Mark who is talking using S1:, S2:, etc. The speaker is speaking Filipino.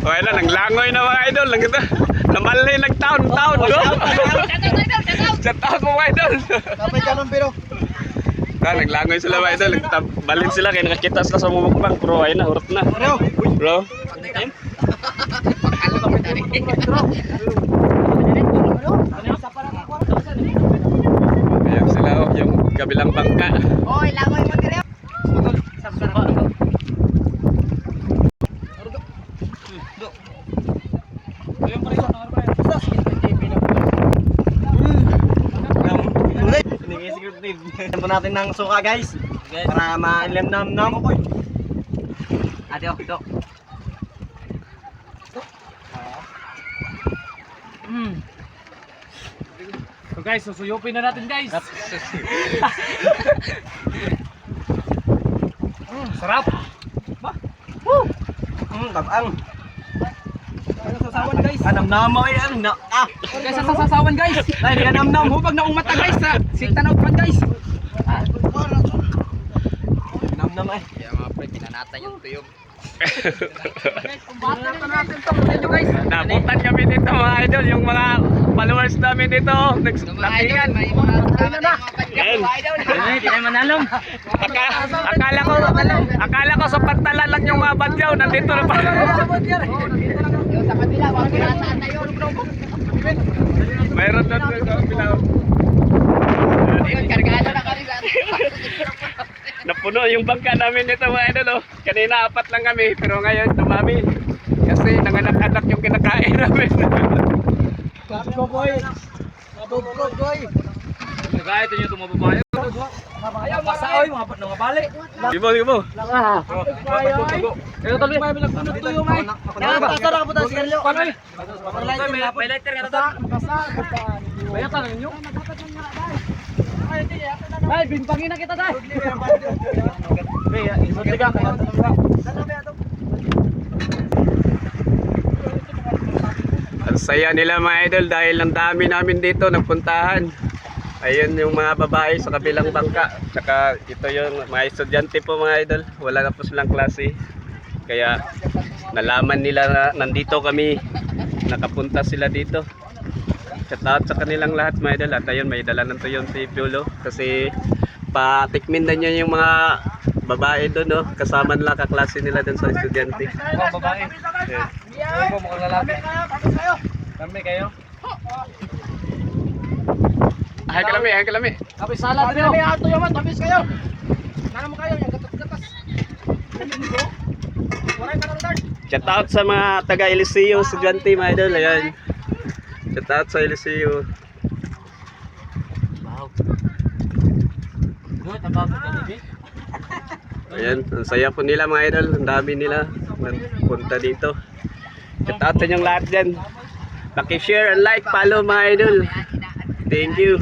S1: Okay na, nanglangoy na mga idol. Lang ito. Namalay nagtaon-taon. No? Sa taon mo mga idol.
S2: Kapay ka nung biro.
S1: Ah, naglangoy sila mga idol. Balin sila kaya nakakita sila sa mumukbang. Bro, ayun na, hurot na.
S2: Bro.
S1: Bro. Ayan sila oh, yung kabilang bangka.
S3: Oy, langoy mo dire.
S2: Ito natin ng suka guys. Para ma-ilim nam nam ko.
S3: Adio, do. Mm.
S4: So guys, susuyupin na natin guys. Mm, sarap.
S2: Hmm, tabang. Sasawan guys. Anam nam mo yan. Na ah.
S4: Guys, sa sasawan guys.
S2: Dai di nam nam
S4: Hubag na umata guys sa sikta na upan guys.
S2: Nam nam ay.
S3: Kaya mga pre, pinanata yung
S4: guys.
S1: Nabutan kami dito mga idol. Yung mga followers namin dito.
S3: Na
S4: na manalong.
S1: Aka, akala ko akala ko sa pantalan lang yung mga badyaw nandito na.
S3: Yung sa kabila, wag pinasaan na yun.
S1: Mayroon doon sa kabila.
S3: Yun, Kargado na kami sa
S1: Napuno yung bangka namin dito mga idol. Oh. Kanina apat lang kami pero ngayon dumami. Kasi nanganak-anak yung kinakain namin.
S2: Boy. Go boy.
S4: Nagaya ito yung tumababayo. Ayaw, masaoy, mga mga balik.
S1: Ibo, ibo.
S4: Kaya tuloy. May nagpunot to yung may.
S2: Nakapasa na po tayo sigarilyo.
S4: Panoy. May lighter na ta. Bayatan ninyo. Ay, bimpangin na kita tayo.
S1: Ang saya nila mga idol dahil ang dami namin dito nagpuntahan. Ayun yung mga babae sa kabilang bangka. Tsaka ito yung mga estudyante po mga idol. Wala na po silang klase. Kaya nalaman nila na nandito kami. Nakapunta sila dito. Shout out sa kanilang lahat mga idol. At ayun may dala ng tuyon si Piolo. Kasi patikmin na niya yung mga babae doon. No? Kasama nila kaklase nila doon sa estudyante.
S4: Mga babae.
S1: Yeah.
S4: Ano mo mga lalaki? Kami kayo.
S1: Ay kalami, ay kalami.
S4: Kami sala din ako.
S2: ato yaman, tabis kayo. Nana mo kayo, yung gatas-gatas.
S1: Shout out sa mga taga Eliseo, estudyante mga idol. Ayan. Shout out sa Eliseo.
S4: Good, about the
S1: Ayan, ang saya po nila mga idol. Ang dami nila punta dito. Shout out sa inyong lahat dyan. Paki-share and like, follow mga idol. Thank you.